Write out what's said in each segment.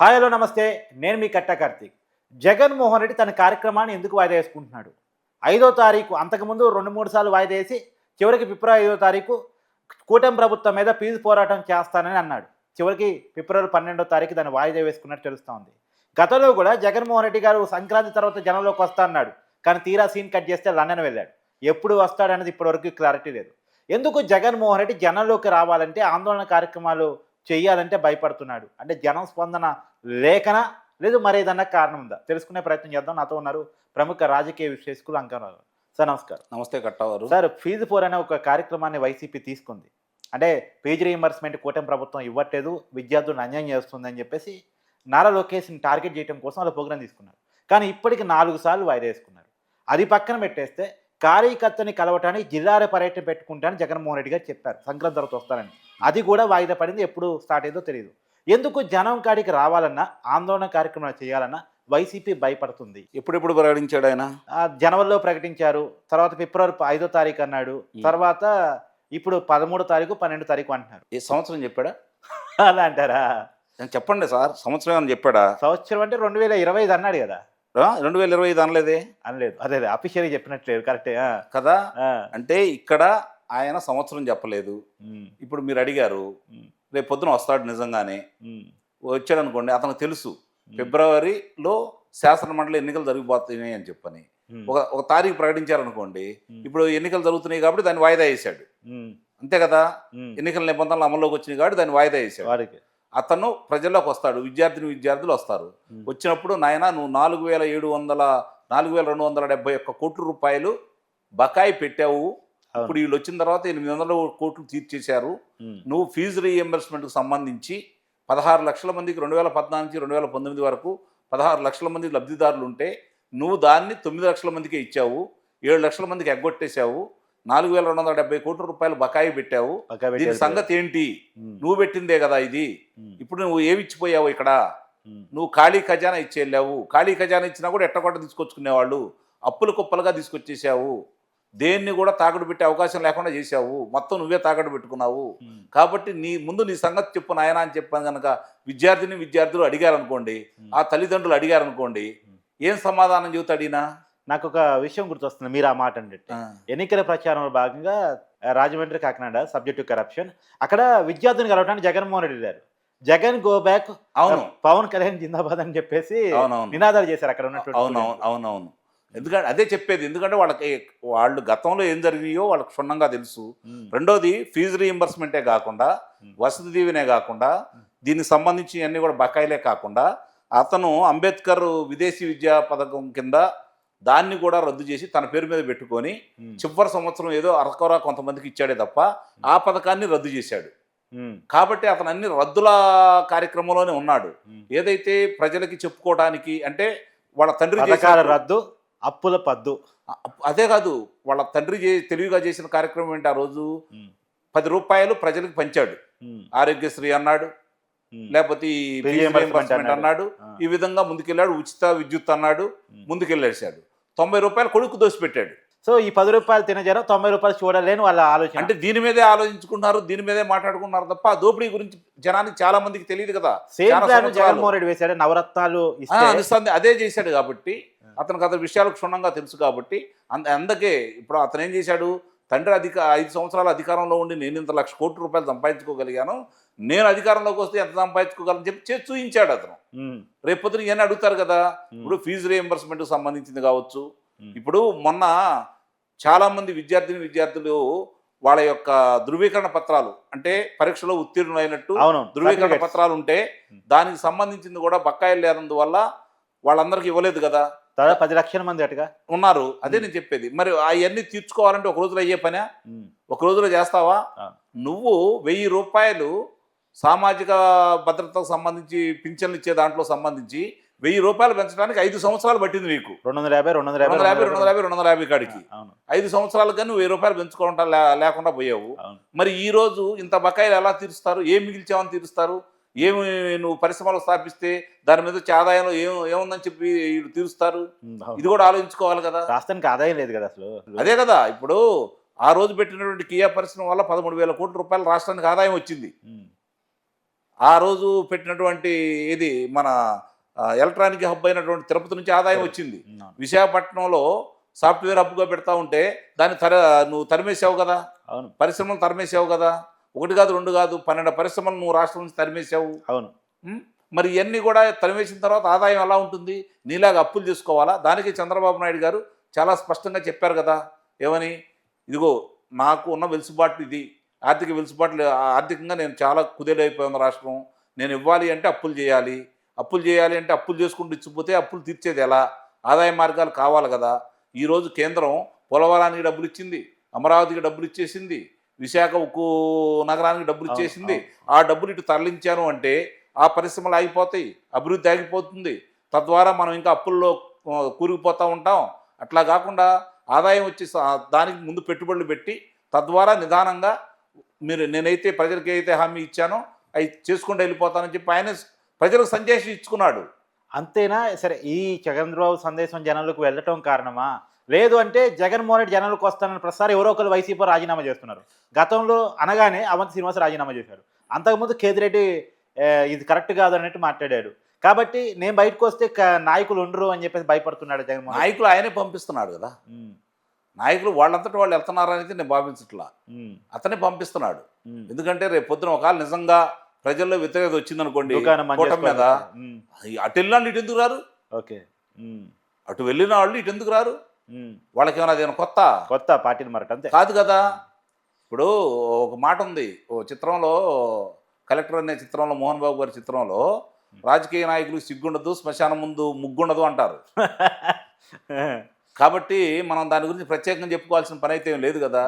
Hi hello నమస్తే. నేను మీ కట్ట కార్తీక్. జగన్మోహన్ రెడ్డి తన కార్యక్రమాన్ని ఎందుకు వాయిదా వేసుకుంటున్నాడు? ఐదో తారీఖు అంతకుముందు రెండు మూడు సార్లు వాయిదా వేసి చివరికి ఫిబ్రవరి ఐదో తారీఖు కూటమి ప్రభుత్వం మీద ఫీజు పోరాటం చేస్తానని అన్నాడు. చివరికి ఫిబ్రవరి పన్నెండో తారీఖు దాన్ని వాయిదా వేసుకున్నట్టు తెలుస్తోంది గతంలో కూడా జగన్మోహన్ రెడ్డి గారు సంక్రాంతి తర్వాత జనంలోకి వస్తా అన్నాడు. కానీ తీరా సీన్ కట్ చేస్తే లండన్ వెళ్ళాడు. ఎప్పుడు వస్తాడనేది ఇప్పటివరకు క్లారిటీ లేదు. ఎందుకు జగన్మోహన్ రెడ్డి జనంలోకి రావాలంటే ఆందోళన కార్యక్రమాలు చేయాలంటే భయపడుతున్నాడు. అంటే జనం స్పందన లేఖన? లేదు మరి ఏదన్నా కారణం ఉందా? తెలుసుకునే ప్రయత్నం చేద్దాం. నాతో ఉన్నారు ప్రముఖ రాజకీయ విశ్లేషకులు అంకరావు సార్ నమస్కారం. నమస్తే కట్టవారు సార్ ఫీజు ఫోర్ అనే ఒక కార్యక్రమాన్ని వైసీపీ తీసుకుంది. అంటే ఫీజు రీఎంబర్స్మెంట్ కూటమి ప్రభుత్వం ఇవ్వట్లేదు విద్యార్థులను అన్యాయం చేస్తుందని చెప్పేసి నారా లోకేష్ని టార్గెట్ చేయడం కోసం వాళ్ళ ప్రోగ్రాం తీసుకున్నారు. కానీ ఇప్పటికి నాలుగు సార్లు వాయిదా వేసుకున్నారు. అది పక్కన పెట్టేస్తే కార్యకర్తని కలవటానికి జిల్లాల పర్యటన పెట్టుకుంటానని జగన్మోహన్ రెడ్డి గారు చెప్పారు. సంక్రాంతి తర్వాత వస్తారని. అది కూడా వాయిదా పడింది ఎప్పుడు స్టార్ట్ అయిందో తెలియదు ఎందుకు జనం కాడికి రావాలన్నా ఆందోళన కార్యక్రమాలు చేయాలన్నా వైసీపీ భయపడుతుంది. ఎప్పుడెప్పుడు ప్రకటించాడు ఆయన? జనవరిలో ప్రకటించారు తర్వాత ఫిబ్రవరి ఐదో తారీఖు అన్నాడు తర్వాత ఇప్పుడు పదమూడో తారీఖు పన్నెండు తారీఖు అంటున్నారు. ఈ సంవత్సరం చెప్పాడా? అలా అంటారా? నేను చెప్పండి సార్ సంవత్సరం ఏమని చెప్పాడా? సంవత్సరం అంటే రెండు వేల ఇరవై ఐదు అన్నాడు కదా? రెండు వేల ఇరవై ఐదు అనలేదే? అనలేదు అదే అఫీషియల్గా చెప్పినట్లేదు కరెక్టే కదా? అంటే ఇక్కడ ఆయన సంవత్సరం చెప్పలేదు. ఇప్పుడు మీరు అడిగారు రేపు పొద్దున వస్తాడు నిజంగానే. వచ్చాడు అనుకోండి అతనికి తెలుసు. ఫిబ్రవరిలో శాసన మండలి ఎన్నికలు జరిగిపోతున్నాయి అని చెప్పని. ఒక ఒక తారీఖు ప్రకటించారనుకోండి ఇప్పుడు ఎన్నికలు జరుగుతున్నాయి కాబట్టి దాన్ని వాయిదా ఉమ్, అంతే కదా. ఎన్నికల నిబంధనలు అమల్లోకి వచ్చినాయి కాబట్టి దాన్ని వాయిదా వాడికి. అతను ప్రజల్లోకి వస్తాడు విద్యార్థిని విద్యార్థులు వస్తారు. వచ్చినప్పుడు నాయన నువ్వు నాలుగు వేల ఏడు వందల నాలుగు వేల రెండు వందల డెబ్బై ఒక్క కోట్ల రూపాయలు బకాయి పెట్టావు. ఇప్పుడు వీళ్ళు వచ్చిన తర్వాత ఎనిమిది వందల కోట్లు తీర్చేశారు. నువ్వు ఫీజు రీఎంబర్స్మెంట్కి సంబంధించి పదహారు లక్షల మందికి రెండు వేల పద్నాలుగు రెండు వేల పంతొమ్మిది వరకు పదహారు లక్షల మంది లబ్ధిదారులు ఉంటే నువ్వు దాన్ని తొమ్మిది లక్షల మందికే ఇచ్చావు. ఏడు లక్షల మందికి ఎగ్గొట్టేశావు. నాలుగు వేల రెండు వందల డెబ్బై కోట్ల రూపాయలు బకాయి పెట్టావు. దీని. సంగతి ఏంటి? నువ్వు పెట్టిందే కదా ఇది. ఇప్పుడు నువ్వు ఏమి ఇచ్చిపోయావు ఇక్కడ? నువ్వు ఖాళీ ఖజానా ఇచ్చి వెళ్ళావు ఖాళీ ఖజానా ఇచ్చినా కూడా ఎట్టకొట్ట తీసుకొచ్చుకునేవాళ్ళు. అప్పులు కుప్పలుగా తీసుకొచ్చేసావు దేన్ని కూడా తాకట్టు పెట్టే అవకాశం లేకుండా చేశావు. మొత్తం నువ్వే తాకట్టు పెట్టుకున్నావు. కాబట్టి నీ ముందు నీ సంగతి చెప్పు నాయన అని చెప్పాను కనుక విద్యార్థిని విద్యార్థులు అడిగారనుకోండి ఆ తల్లిదండ్రులు అడిగారనుకోండి ఏం సమాధానం చెబుతాడు ఈయన? నాకు ఒక విషయం గుర్తొస్తుంది మీరు ఆ మాట అంటే ఆ, ఎన్నికల ప్రచారంలో భాగంగా రాజమండ్రి కాకినాడ సబ్జెక్టు కరప్షన్. అక్కడ విద్యార్థిని కలవడానికి జగన్మోహన్ రెడ్డి వెళ్ళారు జగన్ గో బ్యాక్. అవును. పవన్ కళ్యాణ్ జిందాబాద్ అని చెప్పేసి నినాదాలు చేశారు అక్కడ ఉన్నటువంటి అవునవును అవునవును. ఎందుకంటే అదే చెప్పేది. ఎందుకంటే వాళ్ళకి వాళ్ళు గతంలో ఏం జరిగాయో వాళ్ళకి క్షుణ్ణంగా తెలుసు. రెండోది ఫీజు రీఎంబర్స్మెంటే కాకుండా వసతి దీవెనే కాకుండా దీనికి సంబంధించి అన్ని కూడా బకాయిలే కాకుండా అతను అంబేద్కర్ విదేశీ విద్యా పథకం కింద దాన్ని కూడా రద్దు చేసి తన పేరు మీద పెట్టుకొని చివరి సంవత్సరం ఏదో అరకొరా కొంతమందికి ఇచ్చాడే తప్ప ఆ పథకాన్ని రద్దు చేశాడు. కాబట్టి అతను అన్ని రద్దుల కార్యక్రమంలోనే ఉన్నాడు. ఏదైతే ప్రజలకి చెప్పుకోవడానికి అంటే వాళ్ళ తండ్రి రద్దు అప్పుల పద్దు. అదే కాదు వాళ్ళ తండ్రి తెలివిగా చేసిన కార్యక్రమం ఏంటి ఆ రోజు? పది రూపాయలు ప్రజలకు పంచాడు. ఆరోగ్యశ్రీ అన్నాడు. లేకపోతే అన్నాడు. ఈ విధంగా ముందుకెళ్ళాడు. ఉచిత విద్యుత్ అన్నాడు. ముందుకెళ్ళేసాడు తొంభై రూపాయలు కొడుకు దోసి పెట్టాడు సో ఈ పది రూపాయలు తినజనం తొంభై రూపాయలు చూడలేని వాళ్ళ ఆలోచన. అంటే దీని మీదే ఆలోచించుకున్నారు దీని మీదే మాట్లాడుకున్నారు తప్ప దోపిడీ గురించి జనానికి చాలా మందికి తెలియదు కదా. Same plan. జగన్మోహన్ రెడ్డి వేశాడు నవరత్నాలు అదే చేశాడు కాబట్టి అతనికి అతని విషయాలు క్షుణ్ణంగా తెలుసు కాబట్టి అంద అందుకే ఇప్పుడు అతను ఏం చేశాడు? తండ్రి అధిక ఐదు సంవత్సరాల అధికారంలో ఉండి నేను ఇంత లక్ష కోట్ల రూపాయలు సంపాదించుకోగలిగాను. నేను అధికారంలోకి వస్తే ఎంత సంపాదించుకోగలను చెప్పి చేసి చూపించాడు అతను. ఉమ్, రేపు పొద్దున ఇవన్నీ అడుగుతారు కదా? ఇప్పుడు ఫీజు రియంబర్స్మెంట్కి సంబంధించింది కావచ్చు. ఇప్పుడు మొన్న చాలామంది విద్యార్థిని విద్యార్థులు వాళ్ళ యొక్క ధృవీకరణ పత్రాలు అంటే పరీక్షలో ఉత్తీర్ణులైనట్టు ధృవీకరణ. పత్రాలు ఉంటే. దానికి సంబంధించింది కూడా బకాయిలు లేనందువల్ల వాళ్ళందరికీ ఇవ్వలేదు కదా? దాదాపు పది లక్షల మంది అటుగా. ఉన్నారు. అదే. నేను చెప్పేది. మరి అవన్నీ తీర్చుకోవాలంటే ఒక రోజులో అయ్యే పనే? ఒక రోజులో చేస్తావా. నువ్వు వెయ్యి రూపాయలు సామాజిక భద్రతకు సంబంధించి పింఛన్లు ఇచ్చే దాంట్లో సంబంధించి వెయ్యి రూపాయలు పెంచడానికి ఐదు సంవత్సరాలు పట్టింది నీకు. రెండు వందల యాభై రెండు వందల యాభై రెండు వందల యాభై రెండు వందల యాభై కాడికి. ఐదు సంవత్సరాలుగా నువ్వు వెయ్యి రూపాయలు పెంచుకోవటం లే- లేకుండా పోయావు. మరి ఈ రోజు ఇంత బకాయిలు ఎలా తీరుస్తారు? ఏం మిగిల్చామని తీరుస్తారు? ఏమి నువ్వు పరిశ్రమలు స్థాపిస్తే దాని మీద వచ్చే ఆదాయంలో ఏం ఏముందని చెప్పి వీళ్ళు తీరుస్తారు. ఇది కూడా ఆలోచించుకోవాలి కదా. రాష్ట్రానికి ఆదాయం లేదు కదా అసలు. అదే కదా ఇప్పుడు ఆ రోజు పెట్టినటువంటి కియా పరిశ్రమ వల్ల పదమూడు వేల కోట్ల రూపాయలు రాష్ట్రానికి ఆదాయం వచ్చింది. ఆ రోజు పెట్టినటువంటి ఇది మన ఎలక్ట్రానిక్ హబ్ అయినటువంటి తిరుపతి నుంచి ఆదాయం వచ్చింది. విశాఖపట్నంలో సాఫ్ట్వేర్ హబ్గా పెడతా ఉంటే దాన్ని తర నువ్వు తరిమేసావు కదా. అవును. పరిశ్రమలు తరిమేసావు కదా. ఒకటి కాదు రెండు కాదు పన్నెండు పరిశ్రమలు నువ్వు రాష్ట్రం నుంచి తరిమేసావు అవును? మరి ఇవన్నీ కూడా తరిమేసిన తర్వాత ఆదాయం ఎలా ఉంటుంది? నీలాగా అప్పులు చేసుకోవాలా దానికి చంద్రబాబు నాయుడు గారు చాలా స్పష్టంగా చెప్పారు కదా. ఏమని? ఇదిగో నాకు ఉన్న వెలుసుబాటు ఇది. ఆర్థిక వెలుసుబాట్లు ఆర్థికంగా నేను చాలా కుదేలైపోయింది రాష్ట్రం. నేను ఇవ్వాలి అంటే అప్పులు చేయాలి. అప్పులు చేయాలి అంటే అప్పులు చేసుకుంటూ ఇచ్చిపోతే అప్పులు తీర్చేది ఎలా? ఆదాయ మార్గాలు కావాలి కదా. ఈరోజు కేంద్రం పోలవరానికి డబ్బులు ఇచ్చింది అమరావతికి డబ్బులు ఇచ్చేసింది విశాఖ ఉక్కు నగరానికి డబ్బులు ఇచ్చేసింది. ఆ డబ్బులు ఇటు తరలించాను అంటే ఆ పరిశ్రమలు ఆగిపోతాయి అభివృద్ధి ఆగిపోతుంది. తద్వారా మనం ఇంకా అప్పుల్లో కూరుకుపోతూ ఉంటాం. అట్లా కాకుండా ఆదాయం వచ్చి దానికి ముందు పెట్టుబడులు పెట్టి తద్వారా నిదానంగా మీరు నేనైతే ప్రజలకి అయితే హామీ ఇచ్చానో అవి చేసుకుంటూ వెళ్ళిపోతానని చెప్పి ఆయన ప్రజలకు సందేశం ఇచ్చుకున్నాడు. అంతేనా? సరే ఈ చంద్రబాబు సందేశం జనాలకు వెళ్ళటం కారణమా? లేదు అంటే జగన్మోహన్ రెడ్డి జనాలకు వస్తానని ప్రసారం ఎవరో ఒకరు వైసీపీ రాజీనామా చేస్తున్నారు. గతంలో అనగానే అవంతి శ్రీనివాస్ రాజీనామా చేశారు. అంతకుముందు కేతిరెడ్డి ఇది కరెక్ట్ కాదు అన్నట్టు మాట్లాడాడు. కాబట్టి నేను బయటకు వస్తే నాయకులు ఉండరు అని చెప్పేసి భయపడుతున్నాడు జగన్మోహన్. నాయకులు ఆయనే పంపిస్తున్నాడు కదా. నాయకులు వాళ్ళంతటా వాళ్ళు వెళ్తున్నారు అనేది నేను భావించట్లా. అతనే పంపిస్తున్నాడు. ఎందుకంటే రేపు పొద్దున ఒకవేళ నిజంగా ప్రజల్లో వ్యతిరేకత వచ్చిందనుకోండి కూటమి మీద అటు వెళ్ళిన వాళ్ళు ఇటు ఎందుకు రారు? ఓకే. అటు వెళ్ళిన వాళ్ళు ఇటు ఎందుకు రారు. వాళ్ళకి ఏమైనా అదేమైనా కొత్త? కొత్త పార్టీని మరట అంతే. కాదు కదా. ఇప్పుడు ఒక మాట ఉంది. ఓ చిత్రంలో కలెక్టర్ అనే చిత్రంలో మోహన్ బాబు గారి చిత్రంలో రాజకీయ నాయకులు సిగ్గుండదు శ్మశానం ముందు ముగ్గుండదు అంటారు. కాబట్టి మనం దాని గురించి ప్రత్యేకంగా చెప్పుకోవాల్సిన పని అయితే లేదు కదా.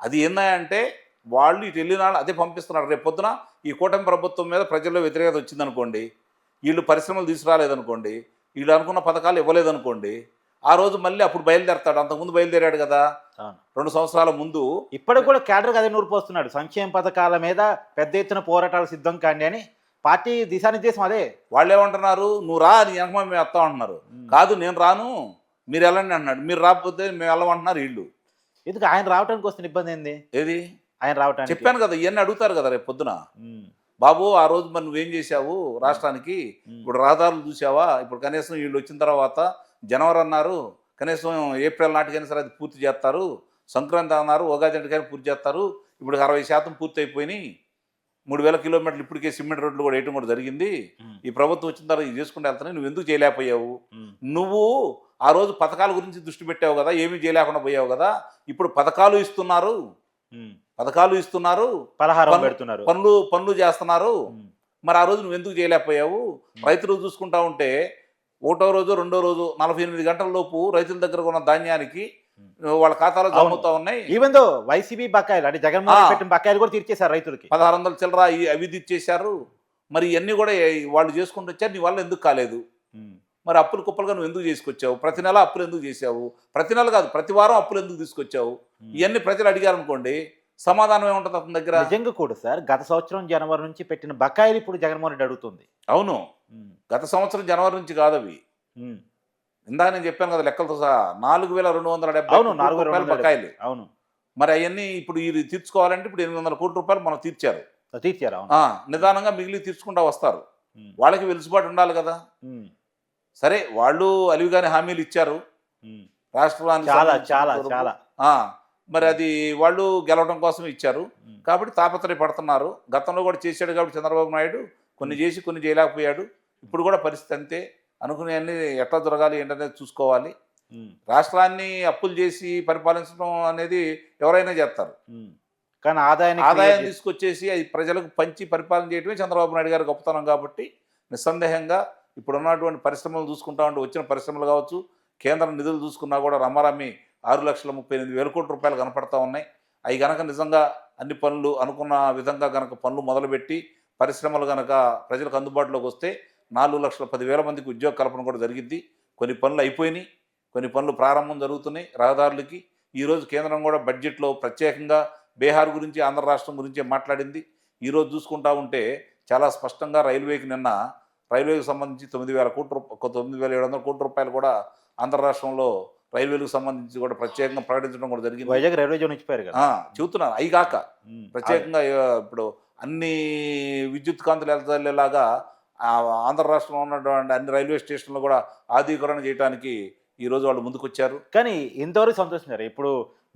అది ఏందంటే వాళ్ళు ఇటు వెళ్ళిన వాళ్ళు అదే పంపిస్తున్నారు. రేపు పొద్దున ఈ కూటమి ప్రభుత్వం మీద ప్రజల్లో వ్యతిరేకత వచ్చిందనుకోండి వీళ్ళు పరిశ్రమలు తీసుకురాలేదనుకోండి వీళ్ళు అనుకున్న పథకాలు ఇవ్వలేదనుకోండి ఆ రోజు మళ్ళీ అప్పుడు బయలుదేరతాడు. అంతకుముందు బయలుదేరాడు కదా. రెండు సంవత్సరాల ముందు ఇప్పటికి కూడా క్యాడర్ అదే నూరు పోస్తున్నాడు. సంక్షేమ పథకాల మీద పెద్ద ఎత్తున పోరాటాలు సిద్ధం కాండి అని పార్టీ దిశానిర్దేశం అదే. వాళ్ళు ఏమంటున్నారు? నువ్వు రా నీ వెనక మేము వస్తాం అంటున్నారు. కాదు నేను రాను. మీరు వెళ్ళండి అంటున్నాడు. మీరు రాకపోతే మేము వెళ్ళమంటున్నారు వీళ్ళు. ఎందుకు ఆయన రావడానికి వస్తున్న ఇబ్బంది ఏంది? ఏది? ఆయన రావటానికి. చెప్పాను కదా ఇవన్నీ అడుగుతారు కదా రేపు పొద్దున. బాబు ఆ రోజు మరి నువ్వేం చేశావు రాష్ట్రానికి? ఇప్పుడు రహదారులు చూసావా ఇప్పుడు కనీసం వీళ్ళు వచ్చిన తర్వాత జనవరి అన్నారు కనీసం ఏప్రిల్ నాటికైనా సరే అది పూర్తి చేస్తారు సంక్రాంతి అన్నారు ఉగాది నాటికైనా పూర్తి చేస్తారు ఇప్పుడు అరవై శాతం పూర్తి అయిపోయినాయి. మూడు వేల కిలోమీటర్లు ఇప్పటికే సిమెంట్ రోడ్లు కూడా వేయటం కూడా జరిగింది. ఈ ప్రభుత్వం వచ్చిన తర్వాత ఇది చేసుకుంటే వెళ్తున్నాయి నువ్వు ఎందుకు చేయలేకపోయావు? నువ్వు ఆ రోజు పథకాల గురించి దృష్టి పెట్టావు కదా ఏమీ చేయలేకుండా పోయావు కదా ఇప్పుడు పథకాలు ఇస్తున్నారు. పథకాలు ఇస్తున్నారు. పలహారం పెడుతున్నారు. పనులు పనులు చేస్తున్నారు. మరి ఆ రోజు నువ్వు ఎందుకు చేయలేకపోయావు? రైతులు చూసుకుంటా ఉంటే ఒకటో రోజు రెండో రోజు నలభై ఎనిమిది గంటల లోపు రైతుల దగ్గర ఉన్న ధాన్యానికి వాళ్ళ ఖాతాలో జమ అవును. అవుతా ఉన్నాయి. ఈవెన్ దో వైసీపీ బకాయిలు అంటే జగన్మోహన్. పెట్టిన బకాయిలు కూడా తీర్చేశారు రైతులకి. పదహారు వందల చిల్లర అవి ఇచ్చేశారు మరి ఇవన్నీ కూడా వాళ్ళు చేసుకుంటూ వచ్చారు నీ వల్ల ఎందుకు కాలేదు? మరి అప్పులు కుప్పలుగా నువ్వు ఎందుకు చేసుకొచ్చావు? ప్రతి నెల అప్పులు ఎందుకు చేసావు ప్రతి నెల కాదు ప్రతి వారం అప్పులు ఎందుకు తీసుకొచ్చావు. ఇవన్నీ ప్రజలు అడిగారు అనుకోండి సమాధానం ఏముంటుంది అతని దగ్గర? నిజంగా కూడా సార్ గత సంవత్సరం జనవరి నుంచి పెట్టిన బకాయిలు ఇప్పుడు జగన్మోహన్ రెడ్డి అడుగుతుంది. అవును. గత సంవత్సరం జనవరి నుంచి కాదు అవి. ఇందాక నేను చెప్పాను కదా లెక్కలతో సహా నాలుగు వేల రెండు వందల డెబ్బై అవును నాలుగు వేల రూపాయలు బకాయిలు. అవును. మరి అవన్నీ ఇప్పుడు ఇది తీర్చుకోవాలంటే ఇప్పుడు ఎనిమిది వందల కోట్ల రూపాయలు మనం తీర్చారు. తీర్చారు నిదానంగా మిగిలి తీర్చుకుంటా వస్తారు. వాళ్ళకి వెలుసుబాటు ఉండాలి కదా. సరే వాళ్ళు అలివిగానే హామీలు ఇచ్చారు. రాష్ట్రానికి చాలా చాలా. చాలా. మరి అది వాళ్ళు గెలవడం కోసం ఇచ్చారు. ఉమ్, కాబట్టి తాపత్రయపడుతున్నారు. గతంలో కూడా చేశాడు కాబట్టి చంద్రబాబు నాయుడు కొన్ని చేసి కొన్ని చేయలేకపోయాడు. ఇప్పుడు కూడా పరిస్థితి అంతే. అనుకునేవన్నీ ఎట్లా జరగాలి ఏంటనేది చూసుకోవాలి. రాష్ట్రాన్ని అప్పులు చేసి పరిపాలించడం అనేది ఎవరైనా చేస్తారు. కానీ ఆదాయం చేసి- తీసుకొచ్చేసి అది ప్రజలకు పంచి పరిపాలన చేయడమే చంద్రబాబు నాయుడు గారి గొప్పతనం కాబట్టి నిస్సందేహంగా ఇప్పుడు ఉన్నటువంటి పరిశ్రమలు చూసుకుంటా ఉంటే వచ్చిన పరిశ్రమలు కావచ్చు కేంద్ర నిధులు చూసుకున్నా కూడా రమారమ్మి ఆరు లక్షల ముప్పై ఎనిమిది వేల కోట్ల రూపాయలు కనపడతా ఉన్నాయి. అవి గనక నిజంగా అన్ని పనులు అనుకున్న విధంగా గనక పనులు మొదలుపెట్టి పరిశ్రమలు గనక ప్రజలకు అందుబాటులోకి వస్తే నాలుగు లక్షల పదివేల మందికి ఉద్యోగ కల్పన కూడా జరిగింది కొన్ని పనులు అయిపోయినాయి. కొన్ని పనులు ప్రారంభం జరుగుతున్నాయి రహదారులకి. ఈరోజు కేంద్రం కూడా బడ్జెట్లో ప్రత్యేకంగా బీహార్ గురించి ఆంధ్ర రాష్ట్రం గురించే మాట్లాడింది. ఈరోజు చూసుకుంటా ఉంటే చాలా స్పష్టంగా రైల్వేకి నిన్న రైల్వేకి సంబంధించి తొమ్మిది వేల కోట్ల తొమ్మిది వేల ఏడు వందల కోట్ల రూపాయలు కూడా ఆంధ్ర రాష్ట్రంలో రైల్వేలకు సంబంధించి కూడా ప్రత్యేకంగా ప్రకటించడం కూడా జరిగింది. వైజాగ్ రైల్వే జోన్ ఇచ్చిపోయారు కదా. ఆ, చెబుతున్నాను అవి కాక ప్రత్యేకంగా ఇప్పుడు అన్ని విద్యుత్ కాంతులు వెళ్తలేలాగా ఆ, ఆంధ్ర రాష్ట్రంలో ఉన్నటువంటి అన్ని రైల్వే స్టేషన్లు కూడా ఆధీకరణ చేయడానికి ఈరోజు వాళ్ళు ముందుకొచ్చారు. కానీ ఇంతవరకు సంతోషించారు ఇప్పుడు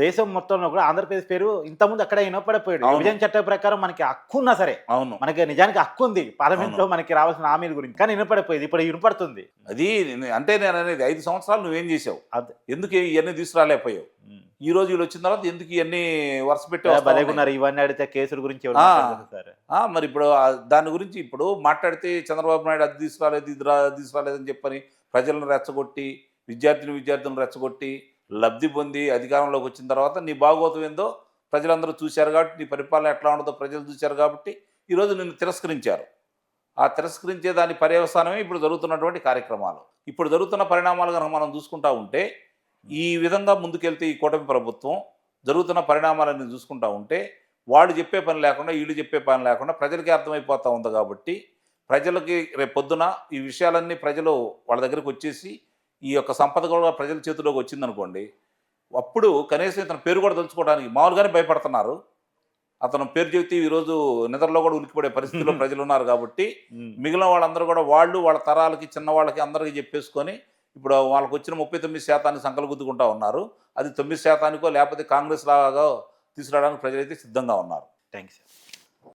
దేశం మొత్తంలో కూడా ఆంధ్రప్రదేశ్ పేరు ఇంతకుముందు అక్కడ వినపడిపోయాడు. విభజన చట్టం ప్రకారం మనకి హక్కు ఉన్నా సరే అవును. మనకి నిజానికి హక్కు ఉంది. పార్లమెంట్లో మనకి రావాల్సిన హామీల గురించి. కానీ వినపడిపోయింది ఇప్పుడు వినపడుతుంది. అది అంటే నేను అనేది ఐదు సంవత్సరాలు నువ్వేం చేసావు. ఎందుకు ఇవన్నీ తీసుకురాలేకపోయావు? ఈ రోజు వీళ్ళు వచ్చిన తర్వాత ఎందుకు ఇవన్నీ వరుస పెట్టి వస్తా ఉన్నాయి? బలేగున్నారు ఇవన్నీ అడిగితే కేసుల గురించి మరి ఇప్పుడు దాని గురించి ఇప్పుడు మాట్లాడితే చంద్రబాబు నాయుడు అది తీసుకురాలేదు ఇది తీసుకురాలేదని చెప్పని ప్రజలను రెచ్చగొట్టి విద్యార్థిని విద్యార్థులను రెచ్చగొట్టి లబ్ధి పొంది అధికారంలోకి వచ్చిన తర్వాత నీ భాగోతం ఏందో ప్రజలందరూ చూశారు కాబట్టి నీ పరిపాలన ఎట్లా ఉండదో ప్రజలు చూశారు కాబట్టి ఈరోజు నిన్ను తిరస్కరించారు. ఆ తిరస్కరించే దాని పర్యవసానమే ఇప్పుడు జరుగుతున్నటువంటి కార్యక్రమాలు. ఇప్పుడు జరుగుతున్న పరిణామాలు కనుక మనం చూసుకుంటా ఉంటే ఈ విధంగా ముందుకెళ్తే ఈ కూటమి ప్రభుత్వం జరుగుతున్న పరిణామాలన్నీ చూసుకుంటా ఉంటే వాళ్ళు చెప్పే పని లేకుండా వీళ్ళు చెప్పే పని లేకుండా ప్రజలకి అర్థమైపోతూ ఉంది కాబట్టి ప్రజలకి రేపు పొద్దున ఈ విషయాలన్నీ ప్రజలు వాళ్ళ దగ్గరికి వచ్చేసి ఈ యొక్క సంపద కూడా ప్రజల చేతిలోకి వచ్చిందనుకోండి అప్పుడు కనీసం ఇతను పేరు కూడా తలుచుకోవడానికి మామూలుగానే భయపడుతున్నారు. అతను పేరు చెబితే ఈరోజు నిద్రలో కూడా ఉలికిపడే పరిస్థితిలో ప్రజలు ఉన్నారు కాబట్టి మిగిలిన వాళ్ళందరూ కూడా వాళ్ళు వాళ్ళ తరాలకి చిన్న వాళ్ళకి అందరికీ చెప్పేసుకొని ఇప్పుడు వాళ్ళకి వచ్చిన ముప్పై తొమ్మిది శాతాన్ని సంకలగుద్దుకుంటా ఉన్నారు. అది తొమ్మిది శాతానికో లేకపోతే కాంగ్రెస్ లాగా తీసుకురావడానికి ప్రజలైతే సిద్ధంగా ఉన్నారు. థ్యాంక్స్